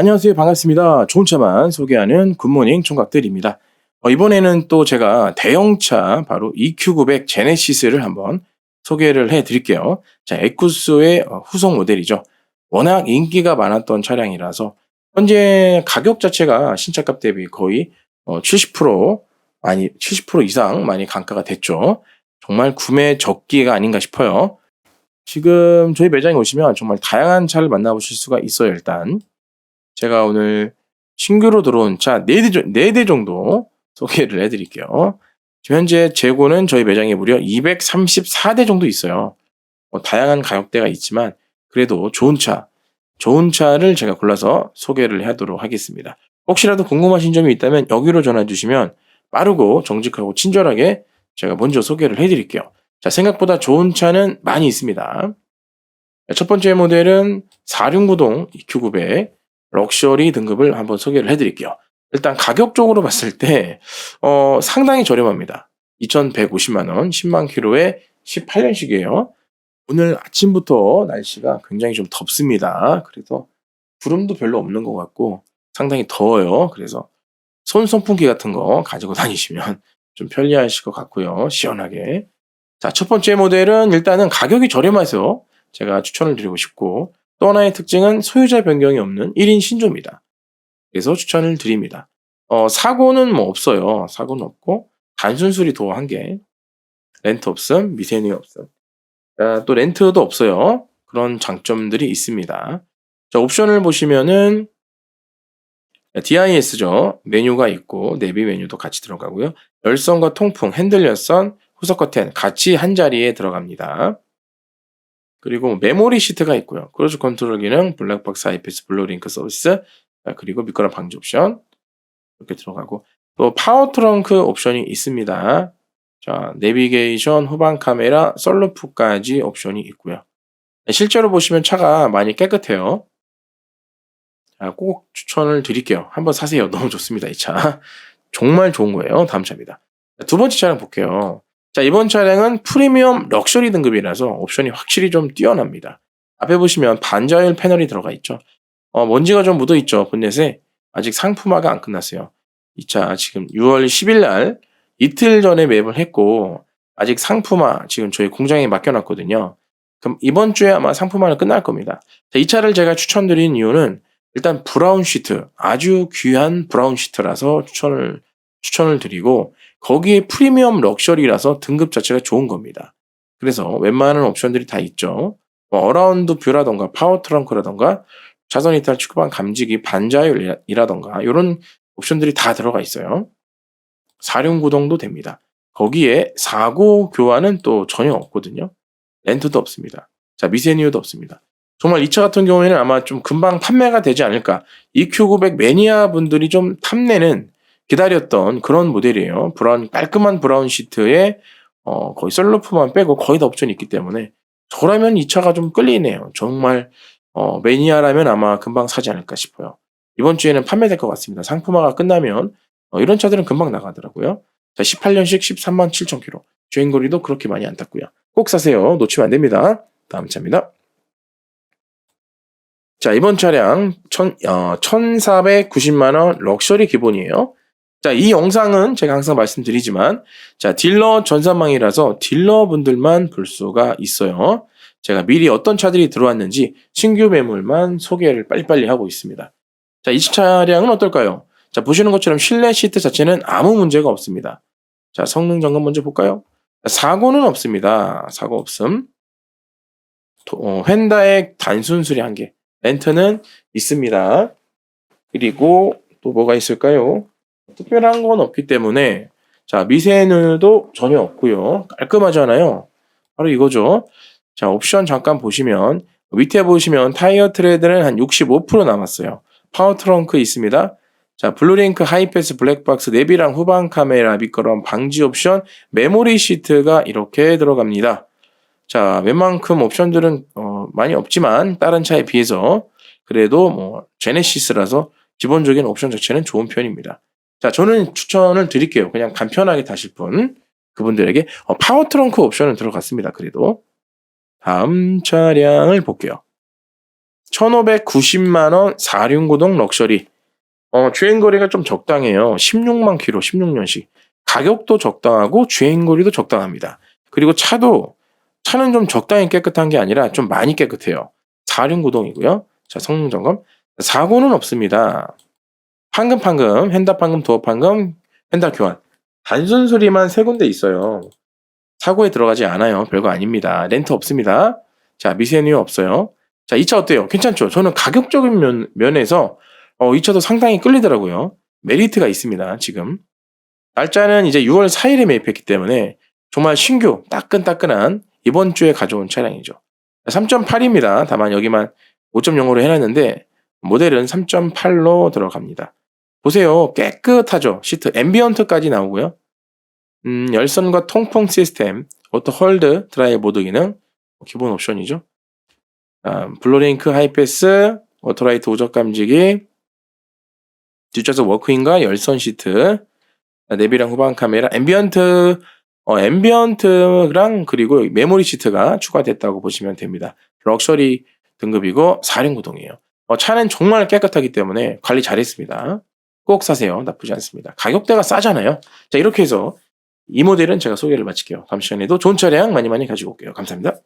안녕하세요. 반갑습니다. 좋은 차만 소개하는 굿모닝 총각들입니다. 어, 이번에는 또 제가 대형차 바로 EQ900 제네시스를 한번 소개를 해 드릴게요. 자, 에쿠스의 어, 후속 모델이죠. 워낙 인기가 많았던 차량이라서 현재 가격 자체가 신차값 대비 거의 어, 70% 많이 70% 이상 많이 강가가 됐죠. 정말 구매 적기가 아닌가 싶어요. 지금 저희 매장에 오시면 정말 다양한 차를 만나보실 수가 있어요. 일단 제가 오늘 신규로 들어온 차 4대, 4대 정도 소개를 해드릴게요. 지금 현재 재고는 저희 매장에 무려 234대 정도 있어요. 뭐 다양한 가격대가 있지만 그래도 좋은 차, 좋은 차를 제가 골라서 소개를 하도록 하겠습니다. 혹시라도 궁금하신 점이 있다면 여기로 전화 주시면 빠르고 정직하고 친절하게 제가 먼저 소개를 해드릴게요. 자, 생각보다 좋은 차는 많이 있습니다. 첫 번째 모델은 469동 EQ900 럭셔리 등급을 한번 소개를 해드릴게요. 일단 가격적으로 봤을 때 어, 상당히 저렴합니다. 2,150만 원, 10만 킬로에 18년식이에요. 오늘 아침부터 날씨가 굉장히 좀 덥습니다. 그래서 구름도 별로 없는 것 같고 상당히 더워요. 그래서 손 선풍기 같은 거 가지고 다니시면 좀 편리하실 것 같고요. 시원하게. 자, 첫 번째 모델은 일단은 가격이 저렴해서 제가 추천을 드리고 싶고 또 하나의 특징은 소유자 변경이 없는 1인 신조입니다. 그래서 추천을 드립니다. 어, 사고는 뭐 없어요. 사고는 없고 단순 수리 도어 한 개, 렌트 없음, 미세누이 없음. 아, 또 렌트도 없어요. 그런 장점들이 있습니다. 자, 옵션을 보시면은 DIS죠. 메뉴가 있고 내비 메뉴도 같이 들어가고요. 열선과 통풍, 핸들 열선, 후석 커튼 같이 한 자리에 들어갑니다. 그리고 메모리 시트가 있고요. 크루즈 컨트롤 기능, 블랙박스 IPS 블루링크 서비스, 그리고 미끄럼 방지 옵션 이렇게 들어가고 또 파워 트렁크 옵션이 있습니다. 자, 내비게이션, 후방 카메라, 썰루프까지 옵션이 있고요. 네, 실제로 보시면 차가 많이 깨끗해요. 자, 꼭 추천을 드릴게요. 한번 사세요. 너무 좋습니다. 이 차. 정말 좋은 거예요. 다음 차입니다. 두 번째 차량 볼게요. 자, 이번 차량은 프리미엄 럭셔리 등급이라서 옵션이 확실히 좀 뛰어납니다. 앞에 보시면 반자율 패널이 들어가 있죠. 어, 먼지가 좀 묻어 있죠. 본넷에. 아직 상품화가 안 끝났어요. 이 차 지금 6월 10일 날 이틀 전에 매입을 했고 아직 상품화 지금 저희 공장에 맡겨놨거든요. 그럼 이번 주에 아마 상품화는 끝날 겁니다. 자, 이 차를 제가 추천드린 이유는 일단 브라운 시트 아주 귀한 브라운 시트라서 추천을 추천을 드리고 거기에 프리미엄 럭셔리라서 등급 자체가 좋은 겁니다. 그래서 웬만한 옵션들이 다 있죠. 뭐 어라운드 뷰라던가 파워 트렁크라던가 자선 이탈 축구방 감지기 반자율이라던가 이런 옵션들이 다 들어가 있어요. 사륜 구동도 됩니다. 거기에 사고 교환은 또 전혀 없거든요. 렌트도 없습니다. 자 미세니어도 없습니다. 정말 이 차 같은 경우에는 아마 좀 금방 판매가 되지 않을까. EQ900 매니아 분들이 좀 탐내는 기다렸던 그런 모델이에요. 브라운 깔끔한 브라운 시트에 어, 거의 썰루프만 빼고 거의 다 옵션이 있기 때문에 저라면 이 차가 좀 끌리네요. 정말 어, 매니아라면 아마 금방 사지 않을까 싶어요. 이번 주에는 판매될 것 같습니다. 상품화가 끝나면 어, 이런 차들은 금방 나가더라고요. 자, 18년식 13만 7천 킬로. 주행 거리도 그렇게 많이 안 탔고요. 꼭 사세요. 놓치면 안 됩니다. 다음 차입니다. 자, 이번 차량 천, 어, 1,490만 원 럭셔리 기본이에요. 자, 이 영상은 제가 항상 말씀드리지만, 자, 딜러 전산망이라서 딜러분들만 볼 수가 있어요. 제가 미리 어떤 차들이 들어왔는지 신규 매물만 소개를 빨리빨리 하고 있습니다. 자, 이 차량은 어떨까요? 자, 보시는 것처럼 실내 시트 자체는 아무 문제가 없습니다. 자, 성능 점검 먼저 볼까요? 사고는 없습니다. 사고 없음. 어, 휀다의 단순 수리 한 개. 렌트는 있습니다. 그리고 또 뭐가 있을까요? 특별한 건 없기 때문에 자 미세누도 전혀 없고요. 깔끔하잖아요. 바로 이거죠. 자 옵션 잠깐 보시면 밑에 보시면 타이어 트레드는 한 65% 남았어요. 파워 트렁크 있습니다. 자 블루링크 하이패스 블랙박스 내비랑 후방 카메라 미끄럼 방지 옵션 메모리 시트가 이렇게 들어갑니다. 자 웬만큼 옵션들은 어, 많이 없지만 다른 차에 비해서 그래도 뭐 제네시스라서 기본적인 옵션 자체는 좋은 편입니다 자, 저는 추천을 드릴게요. 그냥 간편하게 타실 분, 그분들에게 어, 파워 트렁크 옵션은 들어갔습니다. 그래도 다음 차량을 볼게요. 1590만 원 4륜구동 럭셔리. 어, 주행 거리가 좀 적당해요. 16만 킬로, 16년식. 가격도 적당하고 주행 거리도 적당합니다. 그리고 차도 차는 좀 적당히 깨끗한 게 아니라 좀 많이 깨끗해요. 4륜 구동이고요. 자, 성능 점검. 사고는 없습니다. 판금 판금, 헨다 판금, 도어 판금, 헨다 교환. 단순 수리만 세 군데 있어요. 사고에 들어가지 않아요. 별거 아닙니다. 렌트 없습니다. 자, 미세누 없어요. 자, 이 차 어때요? 괜찮죠? 저는 가격적인 면, 면에서 어, 이 차도 상당히 끌리더라고요. 메리트가 있습니다, 지금. 날짜는 이제 6월 4일에 매입했기 때문에 정말 신규, 따끈따끈한 이번 주에 가져온 차량이죠. 3.8입니다. 다만 여기만 5.0으로 해놨는데 모델은 3.8로 들어갑니다. 보세요. 깨끗하죠. 시트 앰비언트까지 나오고요. 음, 열선과 통풍 시스템, 오토 홀드, 드라이 모드 기능, 기본 옵션이죠. 아, 블루링크 하이패스, 오토라이트 오적 감지기, 뒷좌석 워크인과 열선 시트, 아, 내비랑 후방 카메라, 앰비언트, 어, 앰비언트랑 그리고 메모리 시트가 추가됐다고 보시면 됩니다. 럭셔리 등급이고 4륜 구동이에요. 어, 차는 정말 깨끗하기 때문에 관리 잘했습니다. 꼭 사세요. 나쁘지 않습니다. 가격대가 싸잖아요. 자, 이렇게 해서 이 모델은 제가 소개를 마칠게요. 다음 시간에도 좋은 차량 많이 많이 가지고 올게요. 감사합니다.